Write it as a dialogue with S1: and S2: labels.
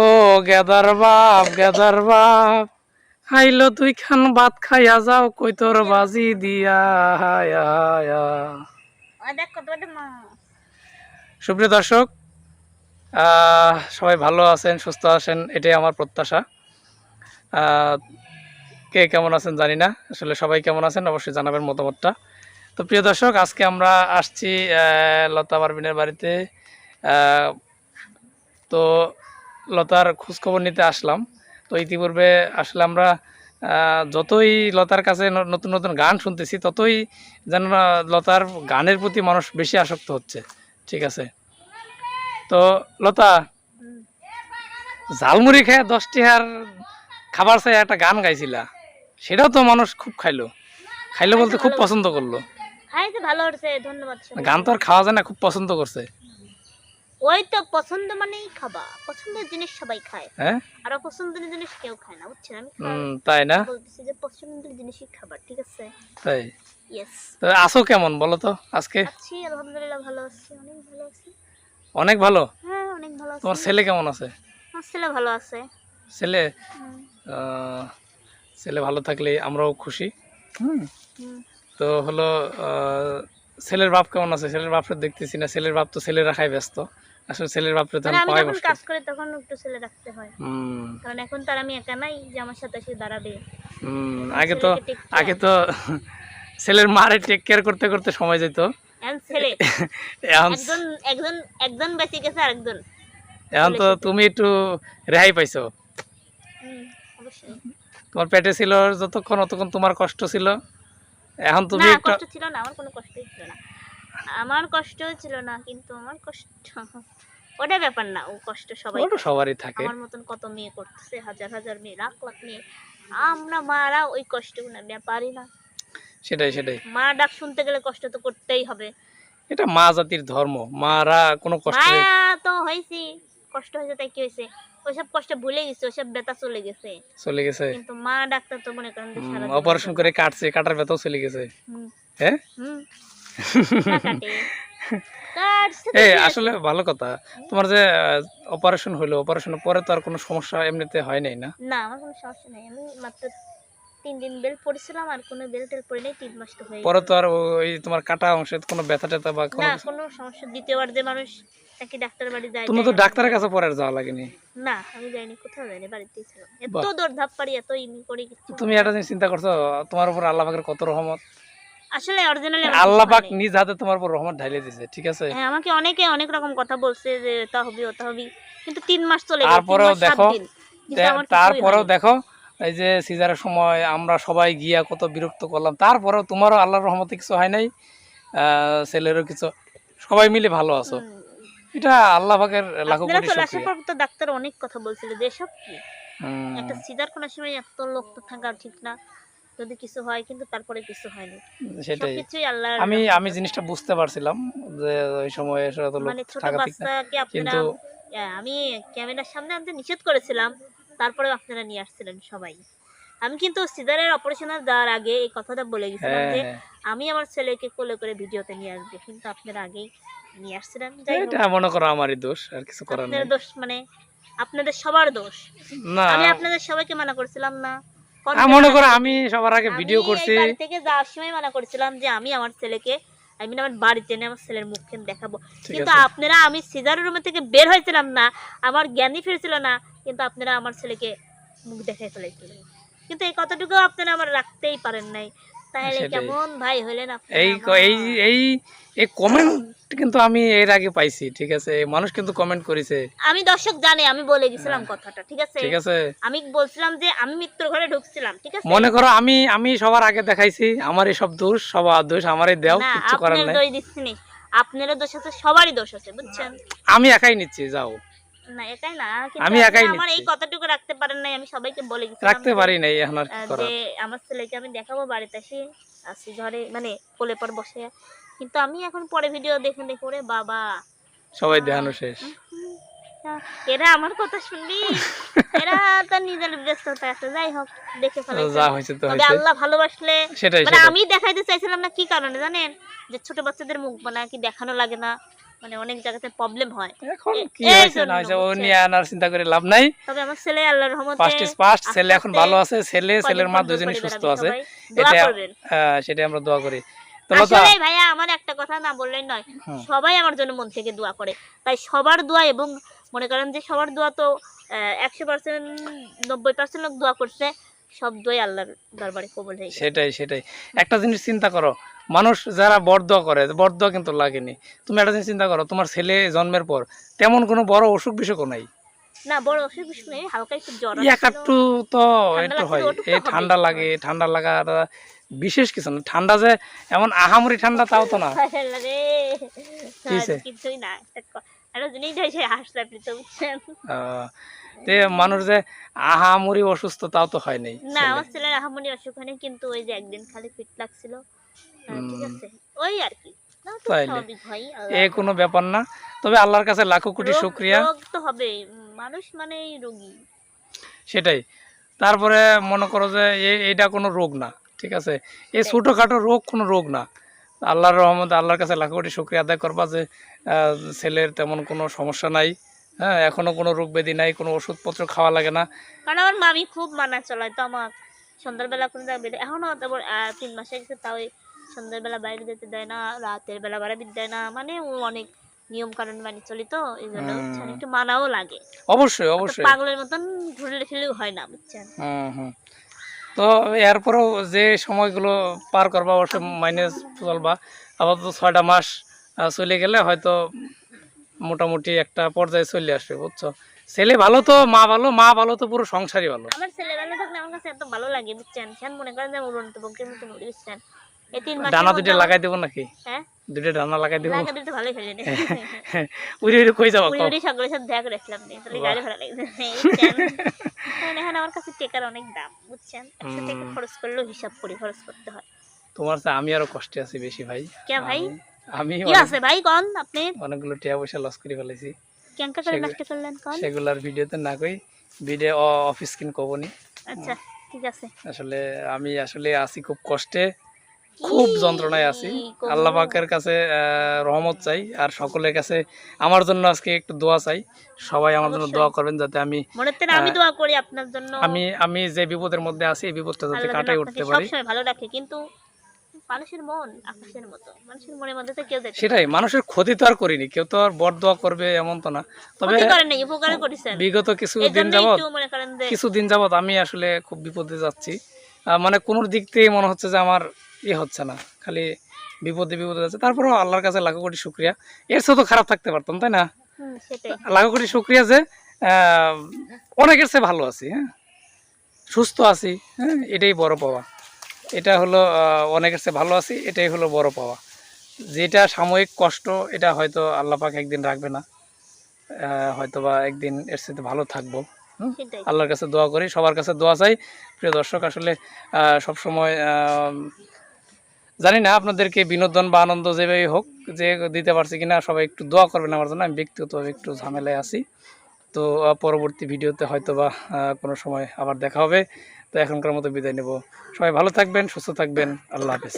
S1: ও gather বাপ gather বাপ। খাইলো তুই খান ভাত খাইয়া যাও কই তোর বাজি দিয়া হায়া হায়া। সুপ্রিয় দর্শক সবাই ভালো আছেন সুস্থ আছেন এটাই আমার প্রত্যাশা। কে কেমন আছেন জানি না আসলে সবাই কেমন আছেন অবশ্যই জানাবেন মতামতটা। তো প্রিয় দর্শক আজকে আমরা আসছি লতা পারবিনের বাড়িতে। তো লতার খোঁজখবর নিতে আসলাম। তো ইতিপূর্বে আসলে আমরা যতই লতার কাছে নতুন নতুন গান শুনতেছি ততই যেন লতার গানের প্রতি মানুষ বেশি আসক্ত হচ্ছে। ঠিক আছে? তো লতা ঝালমুড়ি খেয়ে দশটি হার খাবার চাই একটা গান গাইছিলা। সেটাও তো মানুষ খুব খাইলো। খাইলো বলতে খুব পছন্দ করল।
S2: ভালো ধন্যবাদ
S1: গান তো আর খাওয়া যায় না খুব পছন্দ করছে।
S2: ওই তো পছন্দ মানেই খাবা। পছন্দের জিনিস সবাই খায়।
S1: হ্যাঁ?
S2: আর অপছন্দের জিনিস কেউ খায় না বুঝছেন? আমি
S1: তাই না?
S2: বলতেছি যে পছন্দের জিনিসই খাবার ঠিক আছে?
S1: তাই?
S2: ইয়েস
S1: তো আসো কেমন বলো তো আজকে?
S2: আছি আলহামদুলিল্লাহ ভালো আছি। অনেক ভালো আছি।
S1: অনেক ভালো?
S2: হ্যাঁ অনেক ভালো আছি।
S1: তোমার ছেলে কেমন আছে?
S2: আমার ছেলে ভালো আছে।
S1: ছেলে? ছেলে ভালো থাকলে আমরাও খুশি। হুম?
S2: হুম।
S1: তো হলো ছেলের বাপ কেমন আছে? ছেলের বাপরে দেখতেছি না। ছেলের বাপ তো ছেলের রাখাই ব্যস্ত। আসলে ছেলের বাপরে
S2: মানে
S1: তখন
S2: আমি যখন কাজ করি তখন একটু ছেলে রাখতে হয়। কারণ এখন তার আমি একা নাই যে আমার সাথে এসে দাঁড়াবে।
S1: হুম, আগে তো। আগে তো ছেলের মারে টেক কেয়ার করতে করতে সময় যেত
S2: এখন ছেলে। একজন একজন একজন বেঁচে গেছে আরেকজন
S1: এখন তো তুমি একটু রেহাই পাইছো। তোমার পেটে ছিল যতক্ষণ ততক্ষণ তোমার কষ্ট ছিল। এখন তুমি একটা
S2: কষ্ট ছিল না আমার কোনো কষ্টই ছিল না। আমার কষ্ট ছিল না কিন্তু আমার কষ্ট ওটা ব্যাপার না ও কষ্ট সবাই
S1: ওটা সবারই থাকে।
S2: আমার মতন কত মেয়ে করতেছে হাজার হাজার মেয়ে লাখ লাখ মেয়ে আমরা মারা ওই কষ্টগুলো ব্যাপারই না।
S1: সেটাই সেটাই।
S2: মা ডাক শুনতে গেলে কষ্ট তো করতেই হবে।
S1: এটা মা জাতির ধর্ম মারা কোনো কষ্ট
S2: মায়া তো হয়েছি কষ্ট হয়েছে তাই কি হয়েছে? ওইসব কষ্ট ভুলে গেছে ওইসব ব্যথা চলে গেছে।
S1: চলে গেছে।
S2: কিন্তু মা ডাক্তার তো মনে করেন
S1: অপারেশন করে কাটছে কাটার ব্যথাও চলে গেছে।
S2: হুম,
S1: হ্যাঁ? এই আসলে ভালো কথা। তোমার যে অপারেশন হলো অপারেশনের পরে তো আর কোনো সমস্যা এমনিতে হয় নাই না?
S2: না আমার কোনো সমস্যা নেই। আমি মাত্র তিন দিন বেল পড়েছিলাম আর কোনো বেল টেল পড়ে নেই তিন মাস তো হয়ে
S1: পরে তো আর ওই তোমার কাটা অংশে কোনো ব্যথা ট্যাথা বা কোনো
S2: না কোনো সমস্যা। দ্বিতীয়বার যে মানুষ নাকি ডাক্তার বাড়ি যায়
S1: তোমার তো ডাক্তারের কাছে পরে আর যাওয়া লাগেনি?
S2: না আমি যাইনি কোথাও যাইনি বাড়িতেই ছিলাম। এত। দৌড় ধাপ পারি এত ইনি করি
S1: তুমি একটা জিনিস চিন্তা করছ তোমার উপর আল্লাহ পাকের কত রহমত?
S2: আসলে অরিজিনালি
S1: আল্লাহ পাক নিজ হাতে তোমার উপর রহমত দিয়েছে ঠিক আছে?
S2: হ্যাঁ আমাকে অনেকে অনেক রকম কথা বলছে যে এটা হবি ওটা হবি কিন্তু তিন মাস চলে তিন
S1: তারপরেও দেখো, তে- তারপরেও দেখো এই যে সিজারের সময় আমরা সবাই গিয়া কত বিরক্ত করলাম তারপরেও তোমারও আল্লাহর রহমতে কিছু হয় নাই আহ, ছেলেরও কিছু। সবাই মিলে ভালো আছো। এটা আল্লাহ পাকের লাখো কোটি শুকরিয়া।
S2: তো ডাক্তার অনেক কথা বলছিল যে এসব কি? একটা সিজার করার সময় এত লোক তো থাকা ঠিক না। যদি কিছু হয় কিন্তু তারপরে কিছু হয়নি।
S1: সেটাই। আমি আমি জিনিসটা বুঝতে পারছিলাম যে ওই সময় এসে এত লোক
S2: মানে ছোট
S1: থাকা ঠিক না।
S2: বাচ্চাকে আপনারা
S1: কিন্তু
S2: আমি ক্যামেরার সামনে আনতে নিষেধ করেছিলাম তারপরে আপনারা নিয়ে আসছিলেন সবাই। আমি কিন্তু সিজারের অপারেশনে যাওয়ার আগে এই কথাটা বলে গেছিলাম
S1: হ্যাঁ
S2: যে
S1: হ্যাঁ।
S2: আমি আমার ছেলেকে কোলে করে ভিডিওতে নিয়ে আসব কিন্তু আপনারা আগেই নিয়ে আসছিলেন।
S1: এটা মনে করো আমারই দোষ আর কিছু করার নেই।
S2: আপনাদের দোষ মানে আপনাদের সবার দোষ।
S1: না।
S2: আমি আপনাদের সবাইকে মানা করছিলাম না।
S1: মনে করো আমি সবার আগে ভিডিও করছি।
S2: থেকে যাওয়ার সময় মানা করেছিলাম যে আমি আমার ছেলেকে আমি আমার বাড়িতে নিয়ে আমার ছেলের মুখে দেখাবো। কিন্তু আপনারা আমি সিজার রুমে থেকে বের হয়েছিলাম না আমার জ্ঞানই ফিরছিল না কিন্তু আপনারা আমার ছেলেকে মুখ দেখাই ফেলেছিলেন কিন্তু এই কথাটুকু আপনারা আমার রাখতেই পারেন নাই। তাহলে কেমন ভাই হলেন আপনারা
S1: এই এই এই এই কমেন্ট কিন্তু আমি এর আগে পাইছি ঠিক আছে? মানুষ কিন্তু কমেন্ট করেছে।
S2: আমি দর্শক জানে আমি বলে গেছিলাম কথাটা ঠিক আছে?
S1: ঠিক আছে।
S2: আমি বলছিলাম যে আমি মৃত্যুর ঘরে ঢুকছিলাম ঠিক আছে?
S1: মনে করো আমি আমি সবার আগে দেখাইছি আমারই সব দোষ সবার দোষ আমারই দেও কিছু করার
S2: আপনার
S1: নাই।
S2: দোষ আপনারও দোষ আছে সবারই দোষ আছে বুঝছেন?
S1: আমি একাই নিচ্ছি যাও।
S2: না এটাই না
S1: আমি একাই
S2: আমার এই কথাটুকু রাখতে পারেন নাই আমি সবাইকে বলে গেছিলাম
S1: রাখতে পারি নাই এখন আর কি
S2: আহ,
S1: করার।
S2: যে আমার ছেলেকে আমি দেখাবো বাড়িতে এসে আসি ঘরে মানে কোলে পর বসে। কিন্তু আমি এখন পরে ভিডিও দেখে দেখে ওরে বাবা।
S1: সবাই দেখানো শেষ।
S2: এরা আমার কথা শুনবি? এরা তার নিজের ব্যস্ততা আছে যাই হোক দেখে ফেলাইছে। তবে আল্লাহ ভালোবাসলে মানে আমি দেখাইতে চাইছিলাম না কি কারণে জানেন? যে ছোট বাচ্চাদের মুখ বানা কি দেখানো লাগে না। মানে অনেক জায়গাতে প্রবলেম হয়।
S1: এখন কি হয়েছে না হয়েছে ও নিয়ে আনার চিন্তা করে লাভ নাই।
S2: তবে আমার ছেলে আল্লাহর রহমতে
S1: ফার্স্ট ইজ ফার্স্ট ছেলে এখন ভালো আছে ছেলে ছেলের মা দুজনেই সুস্থ আছে।
S2: সবাই।
S1: এটা হ্যাঁ, সেটাই আমরা দোয়া করি।
S2: আসলে ভাইয়া আমার একটা কথা না বললেই নয়। সবাই আমার জন্য মন থেকে দোয়া করে। তাই সবার দোয়া এবং মনে করেন যে সবার দোয়া তো একশো পার্সেন্ট নব্বই পার্সেন্ট লোক দোয়া করছে। সব দোয়াই আল্লাহর দরবারে কবল হয়ে
S1: সেটাই সেটাই। একটা জিনিস চিন্তা করো মানুষ যারা বরদোয়া করে বরদোয়া কিন্তু লাগেনি। তুমি একটা জিনিস চিন্তা করো তোমার ছেলে জন্মের পর তেমন কোনো বড় অসুখ বিসুখও নাই?
S2: না বড় অসুখ বিসুখ নেই হালকা একটু জ্বর
S1: একটু তো
S2: ঠান্ডা
S1: একটু হয়। এই ঠান্ডা লাগে ঠান্ডা লাগা বিশেষ কিছু না। ঠান্ডা যে এমন আহামরি ঠান্ডা তাও তো না।
S2: কিছুই
S1: মানুষ যে আহামরি অসুস্থ তাও তো হয় নাই
S2: না আমার ছেলের আহামনি অসুখ হয়নি কিন্তু ওই যে একদিন খালি ফিট লাগছিল। ওই আর কি।
S1: এ কোনো ব্যাপার না। তবে আল্লাহর কাছে লাখো কোটি শুক্রিয়া।
S2: তো হবে। মানুষ রোগী।
S1: সেটাই। তারপরে মনে করো যে এইটা কোনো রোগ না ঠিক আছে? এই ছোটোখাটো রোগ কোনো রোগ না। আল্লাহর রহমত আল্লাহর কাছে লাখো কোটি শুক্রিয়া আদায় করবা যে ছেলের তেমন কোনো সমস্যা নাই। হ্যাঁ এখনও কোনো রোগ ব্যাধি নাই কোনো ওষুধপত্র খাওয়া লাগে না।
S2: কারণ আমার মামি খুব মানা চলায়। তো আমার সন্ধ্যাবেলা কোনো এখনও তারপর তিন মাসে গেছে তাও সন্ধ্যাবেলা বাইরে যেতে দেয় না রাতের বেলা বেড়াতে দেয় না মানে ও অনেক নিয়ম কারণ মানি চলি তো এই জন্য বুঝছেন, একটু মানাও লাগে।
S1: অবশ্যই অবশ্যই।
S2: পাগলের মতন ঘুরলে ফিরলেও হয় না বুঝছেন?
S1: তো এরপরেও যে সময়গুলো পার করবা অবশ্য মাইনে চলবা আপাতত ছয়টা মাস চলে গেলে হয়তো মোটামুটি একটা পর্যায়ে চলে আসবে বুঝছ? ছেলে ভালো তো মা ভালো মা ভালো তো পুরো সংসারই ভালো।
S2: আমার ছেলেবেলা থাকলে আমার কাছে এত ভালো লাগে বুঝছেন? মনে করেন যে উড়ন্ত মতন উড়ে বুঝছেন?
S1: ডানা দুইটা লাগাই দেবো নাকি?
S2: হ্যাঁ।
S1: দুইটা ডানা লাগাই দেবো। উড়ে উড়ে কই যাব
S2: উড়ি উড়ি সকলের সাথে দেখা করে আসলাম নে তাহলে গাড়ি ভাড়া লাগবে এখন আমার কাছে টেকার অনেক দাম বুঝছেন? একশো টাকা খরচ করলেও হিসাব করে খরচ করতে হয়।
S1: তোমার চেয়ে আমি আরও কষ্টে আছি বেশি ভাই।
S2: কে ভাই?
S1: আমি-
S2: কি আছে ভাই? কন আপনি?
S1: অনেকগুলো টিয়া পয়সা লস করে ফেলেছি।
S2: ক্যাঙ্কা করে নষ্ট করলেন কন?
S1: সেগুলার ভিডিওতে না কই ভিডিও অফ স্ক্রিন কবনি
S2: আচ্ছা ঠিক আছে।
S1: আসলে আমি আসলে আছি খুব কষ্টে। খুব যন্ত্রণায় আছি। আল্লাহ পাকের কাছে রহমত চাই আর সকলের কাছে আমার জন্য আজকে একটু দোয়া চাই। সবাই আমার জন্য দোয়া করবেন যাতে আমি
S2: আমি দোয়া করি আপনার জন্য।
S1: আমি আমি যে বিপদের মধ্যে আছি এই বিপদটা যাতে কাটাই উঠতে পারি।
S2: সবসময় ভালো রাখে। কিন্তু মানুষের মন আকাশের মতো। মানুষের মনের মধ্যে তো কেউ
S1: সেটাই মানুষের ক্ষতি তো আর করিনি। কেউ তো আর বট দোয়া করবে এমন তো না। তবে বিগত কিছু দিন যাবত
S2: মনে
S1: কিছুদিন যাবত আমি আসলে খুব বিপদে যাচ্ছি। মানে কোন দিক থেকে মনে হচ্ছে যে আমার ইয়ে হচ্ছে না খালি বিপদে বিপদে যাচ্ছে। তারপরেও আল্লাহর কাছে লাখো কোটি শুক্রিয়া। এর চেয়ে তো খারাপ থাকতে পারতাম তাই না? লাখো কোটি শুক্রিয়া যে অনেকের চেয়ে ভালো আছি হ্যাঁ? সুস্থ আছি হ্যাঁ? এটাই বড় পাওয়া। এটা হলো অনেকের চেয়ে ভালো আছি এটাই হলো বড় পাওয়া। যেটা সাময়িক কষ্ট এটা হয়তো আল্লাহ পাক একদিন রাখবে না। হয়তো বা একদিন এর সাথে ভালো থাকব হুম? আল্লাহর কাছে দোয়া করি সবার কাছে দোয়া চাই। প্রিয় দর্শক আসলে সবসময় জানি না, আপনাদেরকে বিনোদন বা আনন্দ যেভাবেই হোক যে দিতে পারছি কিনা, সবাই একটু দোয়া করবেন আমার জন্য। আমি ব্যক্তিগতভাবে একটু ঝামেলায় আছি। তো পরবর্তী ভিডিওতে হয়তো বা কোনো সময় আবার দেখা হবে। তো, এখনকার মতো বিদায় নেব। সবাই ভালো থাকবেন, সুস্থ থাকবেন। আল্লাহ হাফেজ।